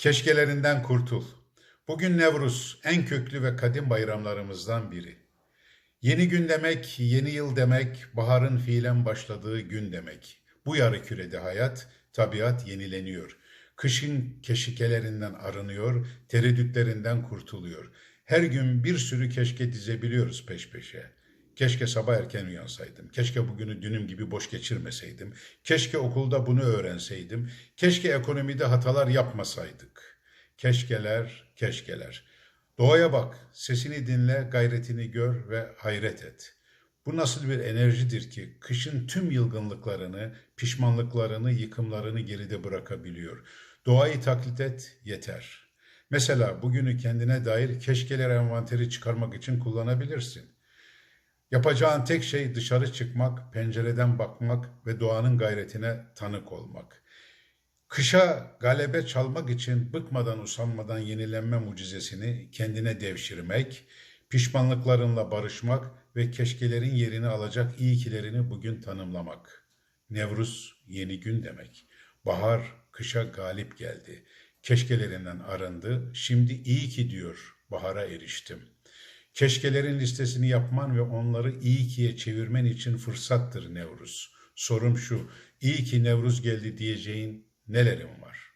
Keşkelerinden kurtul. Bugün Nevruz en köklü ve kadim bayramlarımızdan biri. Yeni gün demek, yeni yıl demek, baharın fiilen başladığı gün demek. Bu yarı kürede hayat, tabiat yenileniyor. Kışın keşikelerinden arınıyor, tereddütlerinden kurtuluyor. Her gün bir sürü keşke dizebiliyoruz peş peşe. Keşke sabah erken uyansaydım. Keşke bugünü dünüm gibi boş geçirmeseydim. Keşke okulda bunu öğrenseydim. Keşke ekonomide hatalar yapmasaydık. Keşkeler, keşkeler. Doğaya bak, sesini dinle, gayretini gör ve hayret et. Bu nasıl bir enerjidir ki kışın tüm yılgınlıklarını, pişmanlıklarını, yıkımlarını geride bırakabiliyor. Doğayı taklit et, yeter. Mesela bugünü kendine dair keşkeler envanteri çıkarmak için kullanabilirsin. Yapacağın tek şey dışarı çıkmak, pencereden bakmak ve doğanın gayretine tanık olmak. Kışa galebe çalmak için bıkmadan usanmadan yenilenme mucizesini kendine devşirmek, pişmanlıklarınla barışmak ve keşkelerin yerini alacak iyi kilerini bugün tanımlamak. Nevruz yeni gün demek. Bahar kışa galip geldi. Keşkelerinden arındı. Şimdi iyi ki diyor bahara eriştim. Keşkelerin listesini yapman ve onları iyi kiye çevirmen için fırsattır Nevruz. Sorum şu, iyi ki Nevruz geldi diyeceğin nelerin var?